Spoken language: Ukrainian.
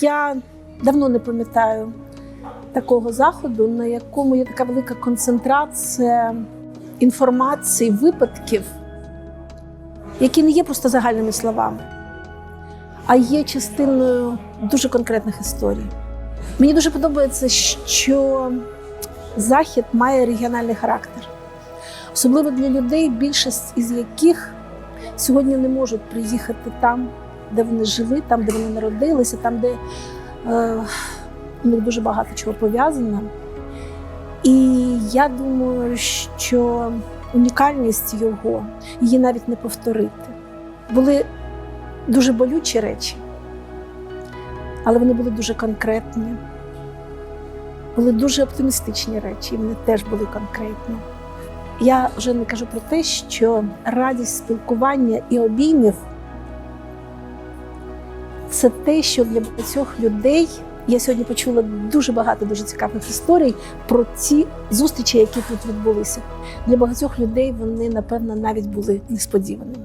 Я давно не пам'ятаю такого заходу, на якому є така велика концентрація інформації, випадків, які не є просто загальними словами, а є частиною дуже конкретних історій. Мені дуже подобається, що захід має регіональний характер, особливо для людей, більшість із яких сьогодні не можуть приїхати там, де вони жили, там, де вони народилися, там, де е, них дуже багато чого пов'язано. І я думаю, що унікальність його її навіть не повторити. Були дуже болючі речі, але вони були дуже конкретні. Були дуже оптимістичні речі, і вони теж були конкретні. Я вже не кажу про те, що радість спілкування і обіймів це те, що для багатьох людей я сьогодні почула дуже багато дуже цікавих історій про ці зустрічі, які тут відбулися. Для багатьох людей вони, напевно, навіть були несподіваними.